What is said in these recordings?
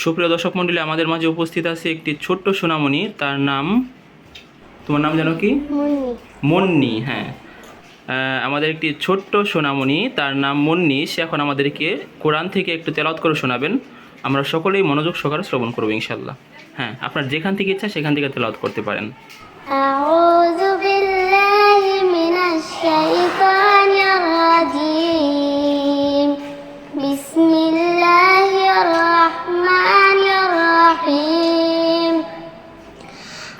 সুপ্রিয় দর্শক মণ্ডলী আমাদের মাঝে উপস্থিত আছে একটি ছোট্ট সোনামণি তার নাম তোমার নাম জানো কি মুন্নি মন্নি হ্যাঁ আহ, আমাদের একটি ছোট্ট সোনামণি তার নাম মন্নি সে এখন আমাদেরকে কোরআন থেকে একটু তেলাওয়াত করে শোনাবেন আমরা সকলেই মনোযোগ সহকারে শ্রবণ করবো ইনশাল্লাহ হ্যাঁ আপনার যেখান থেকে ইচ্ছা সেখান থেকে তেলাওয়াত করতে পারেন أعوذ بالله من الشيطان الرجيم بسم الله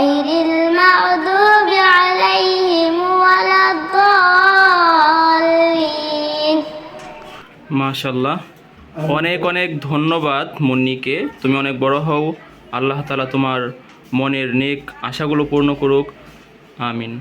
غير المغضوب عليهم ولا الضالين মাশাল্লাহ অনেক অনেক ধন্যবাদ মুন্নিকে তুমি অনেক বড় হও আল্লাহ তালা তোমার মনের নেক আশাগুলো পূর্ণ করুক আমিন